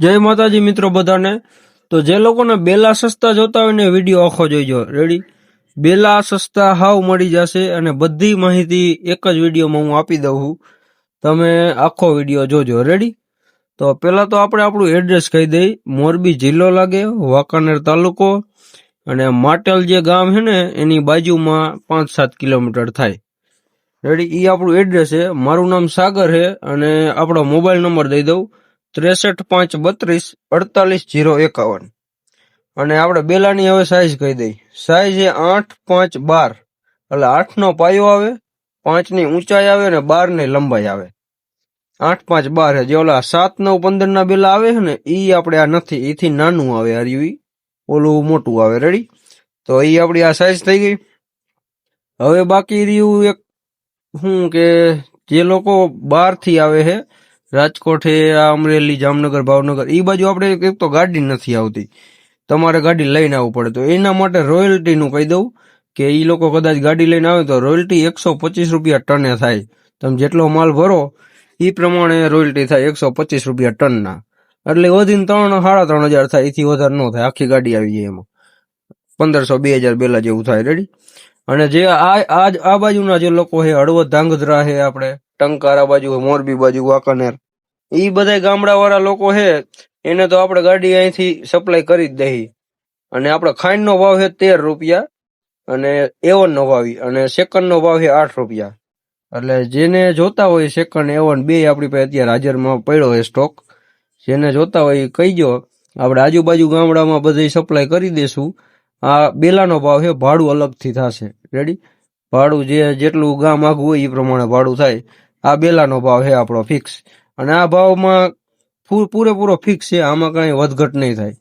જય માતાજી મિત્રો બધાને. તો જે લોકોને બેલા સસ્તા જોતા હોય ને વીડિયો આખો જોઈજો. રેડી બેલા સસ્તા હાવ મળી જશે અને બધી માહિતી એક જ વિડીયોમાં હું આપી દઉં છું. તમે આખો વીડિયો જોજો. રેડી તો પહેલાં તો આપણે આપણું એડ્રેસ કહી દઈ. મોરબી જિલ્લો લાગે, વાંકાનેર તાલુકો. અને માટેલ જે ગામ છે ને, એની બાજુમાં પાંચ સાત કિલોમીટર થાય. રેડી એ આપણું એડ્રેસ છે. મારું નામ સાગર છે અને આપણો મોબાઈલ નંબર દઈ દઉં. ત્રેસઠ પાંચ બત્રીસ અડતાલીસ જીરો એકાવન. અને આપણે બેલાની હવે સાઈઝ કહી દઈ સાઈઝ એ આઠ પાંચ બાર. એટલે આઠનો પાયો આવે, પાંચની ઊંચાઈ આવે અને બારની લંબાઈ આવે. આઠ પાંચ બાર જે ઓલા સાત, નવ પંદર ના બેલા આવે છે ને એ આપણે આ નથી એથી નાનું આવે ઈ. ઓલું મોટું આવે. રેડી તો એ આપણી આ સાઈઝ થઈ ગઈ. હવે બાકી રહ્યું એક શું કે જે લોકો બહારથી આવે છે રાજકોટ હે અમરેલી, જામનગર, ભાવનગર એ બાજુ આપણે એક તો ગાડી નથી આવતી. તમારે ગાડી લઈને આવવું પડે. તો એના માટે રોયલ્ટીનું કહી દઉં કે એ લોકો કદાચ ગાડી લઈને આવે તો રોયલ્ટી એકસો પચીસ રૂપિયા ટને થાય. તમે જેટલો માલ ભરો એ પ્રમાણે રોયલ્ટી થાય એકસો પચીસ રૂપિયા ટનના. એટલે વધીને ત્રણ સાડા ત્રણ હજાર થાય. એથી વધારે ન થાય. આખી ગાડી આવી જાય એમાં. પંદરસો, બે હજાર બેલા જેવું થાય. રેડી અને જે આ આ બાજુના જે લોકો છે, હળવદ, ધાંગધ્રા છે આપણે, ટંકાર આ બાજુ મોરબી બાજુ, વાંકાનેર એ બધા ગામડા વાળા લોકો છે એને તો આપણે ગાડી અહીંથી સપ્લાય કરી જ દઈ અને આપણે ખાંડ નો ભાવ છે તેર રૂપિયા અને એવન નો ભાવ અને સેકન્ડ નો ભાવ છે આઠ રૂપિયા. એટલે જેને જોતા હોય સેકન્ડ, એવન, બે આપણી પાસે અત્યારે હાજરમાં પડ્યો હોય સ્ટોક જેને જોતા હોય એ કહીજો આપણે આજુબાજુ ગામડામાં બધી સપ્લાય કરી દેશું. આ બેલાનો ભાવ છે ભાડું અલગથી થશે. રેડી ભાડું જે જેટલું ગામ આઘું હોય એ પ્રમાણે ભાડું થાય. આ બેલાનો ભાવ છે આપણો ફિક્સ અને આ ભાવમાં પૂરેપૂરો ફિક્સ છે. આમાં કાંઈ વધઘટ નહીં થાય.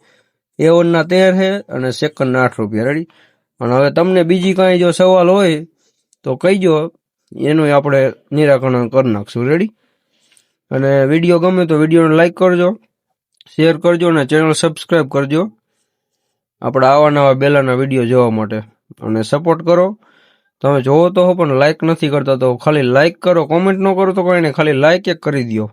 એવનના તેર છે અને સેકન્ડના આઠ રૂપિયા. રેડી અને હવે તમને બીજી કાંઈ જો સવાલ હોય, તો કહીજો. એનું આપણે નિરાકરણ કરી નાખશું. રેડી અને વીડિયો ગમે તો વિડીયોને લાઈક કરજો શેર કરજો અને ચેનલ સબસ્ક્રાઈબ કરજો. આપણે આવા નવા બેલાના વીડિયો જોવા માટે. અને સપોર્ટ કરો. તમે જોવો તો હો, પણ લાઇક નથી કરતા તો ખાલી લાઇક કરો. કોમેન્ટ ન કરો તો કંઈ નહીં. ખાલી લાઇક એક કરી દો